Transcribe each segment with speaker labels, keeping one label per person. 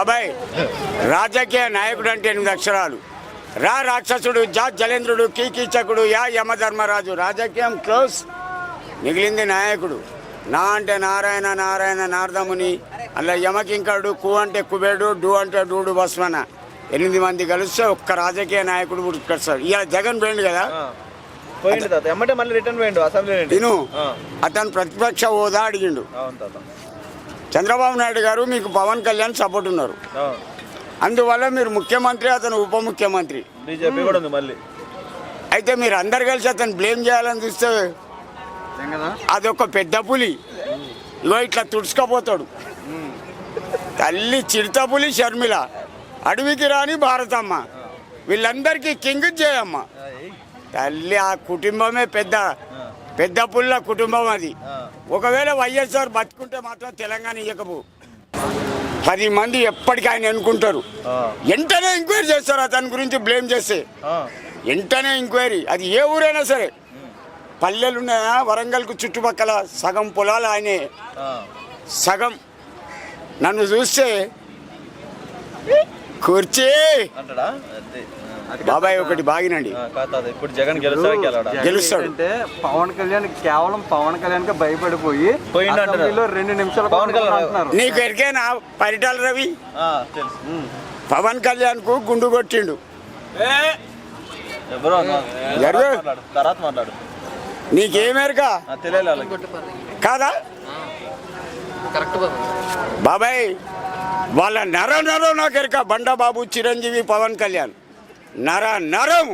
Speaker 1: బాబాయ్ రాజకీయ నాయకుడు అంటే ఎనిమిది అక్షరాలు. రా రాక్షసుడు జా జలేంద్రుడు కీకీచకుడు యా యమధర్మరాజు. రాజకీయం క్లోజ్ మిగిలింది నాయకుడు. నా అంటే నారాయణ నారాయణ నారదముని అలా యమకింకరుడు కు అంటే కుబేడు డు అంటే డూడు బస్మన ఎనిమిది మంది కలిస్తే ఒక్క రాజకీయ నాయకుడు పుట్టుకొస్తాడు ఇవాళ జగన్ పోయిండు కదా.
Speaker 2: పోయిండు రిటర్న్ అసెంబ్లీ.
Speaker 1: అతను ప్రతిపక్ష హోదా అడిగిండు. చంద్రబాబు నాయుడు గారు మీకు పవన్ కళ్యాణ్ సపోర్ట్ ఉన్నారు. అందువల్ల మీరు ముఖ్యమంత్రి అతను ఉప ముఖ్యమంత్రి.
Speaker 2: బీజేపీ కూడా ఉంది మళ్ళీ.
Speaker 1: అయితే మీరు అందరు కలిసి అతను బ్లేమ్ చేయాలని చూస్తే అదొక పెద్ద పులి. ఇగో ఇట్లా తుడుచుకపోతాడు. తల్లి చిరుత పులి షర్మిల. అడవికి రాని భారతమ్మ. వీళ్ళందరికీ కింగ్ చేయమ్మ తల్లి ఆ కుటుంబమే పెద్ద పెద్ద పుల్ల కుటుంబం అది. ఒకవేళ వైఎస్ఆర్ బతుకుంటే మాత్రం తెలంగాణ ఇవ్వకపో పది మంది ఎప్పటికీ ఆయన ఎన్నుకుంటారు వెంటనే ఎంక్వైరీ చేస్తారు అతని గురించి బ్లేమ్ చేస్తే. వెంటనే ఎంక్వైరీ. అది ఏ ఊరైనా సరే. పల్లెలు ఉన్నాయా? వరంగల్కు చుట్టుపక్కల సగం పొలాలు ఆయనే. సగం. నన్ను చూస్తే కుర్చీ. బాబాయ్ ఒకటి బాగినండి.
Speaker 2: ఆ, కాదు తాత ఇప్పుడు జగన్ గెలుస్తాడా
Speaker 3: అంటే పవన్ కళ్యాణ్ కేవలం పవన్ కళ్యాణ్కి భయపడిపోయి. అసెంబ్లీలో రెండు నిమిషాలు
Speaker 2: పవన్ కళ్యాణ్
Speaker 1: నీకు ఎరికేనా? పరిటాల రవి?
Speaker 2: ఆ, తెలుసు.
Speaker 1: పవన్ కళ్యాణ్కు గుండు కొట్టిండు?
Speaker 2: తర్వాత మాట్లాడు.
Speaker 1: నీకేమేరక కాదా. బాబాయ్ వాళ్ళ నర నరం నాకు ఎరక. బండబాబు చిరంజీవి పవన్ కళ్యాణ్. నర నరం.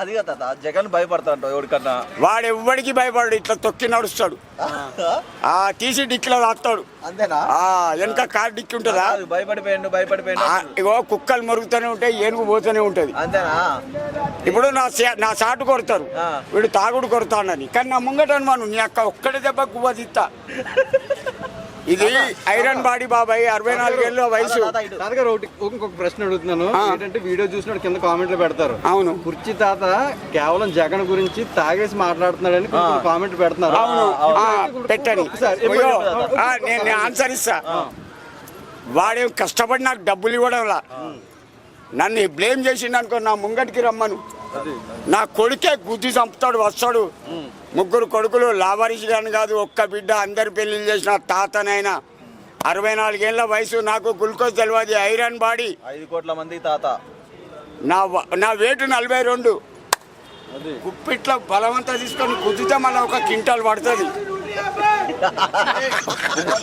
Speaker 2: అది కదా జగన్ భయపడతాంట ఎవరికన్నా.
Speaker 1: వాడు ఎవ్వడికి భయపడు ఇట్లా తొక్కి నడుస్తాడు. ఆ తీసి డిక్కిలో తాస్తాడు
Speaker 2: అంతేనా?
Speaker 1: ఆ వెనక కార్ డిక్కి ఉంటుందా?
Speaker 2: భయపడిపోయిండు భయపడిపోయిండు.
Speaker 1: ఇగో కుక్కలు మరుగుతూనే ఉంటాయి ఏనుగు పోతూనే ఉంటది.
Speaker 2: అంతేనా?
Speaker 1: ఇప్పుడు నా నా సాటు కొడతారు. వీడు తాగుడు కొడతానని కానీ నా ముంగట అనుమాను నీ అక్క ఒక్కడి దెబ్బ గువ్వ తిత్తా ఇది ఐరన్ బాడీ బాబాయ్ అరవై నాలుగేళ్ళ వయసు.
Speaker 3: తాతగారు ఒకటి ఇంకొక ప్రశ్న అడుగుతున్నాను. ఏంటంటే వీడియో చూసినప్పుడు కింద కామెంట్లు పెడతారు.
Speaker 1: అవును.
Speaker 3: కుర్చీ తాత కేవలం జగన్ గురించి తాగేసి మాట్లాడుతున్నాడని కామెంట్లు పెడుతున్నారు.
Speaker 1: అవును. ఆ, నేను ఆన్సర్ ఇస్తా. వాడేం కష్టపడి నాకు డబ్బులు ఇవ్వడంలా? నన్ను బ్లేమ్ చేసిండు అనుకో నా ముంగటికి రమ్మను. నా కొడుకే గుద్ది చంపుతాడు వస్తాడు. ముగ్గురు కొడుకులు లావారిసి గాని కాదు ఒక్క బిడ్డ అందరి పెళ్ళిళ్ళు చేసిన తాతనైనా. అరవై నాలుగేళ్ళ వయసు నాకు గ్లూకోజ్ తెలియదు ఐరన్ బాడీ.
Speaker 2: ఐదు కోట్ల మంది తాత.
Speaker 1: నా నా వెయిట్ నలభై రెండు. కుప్పిట్లో బలవంతా తీసుకొని గుద్దితే మళ్ళీ ఒక క్వింటాల్ పడుతుంది.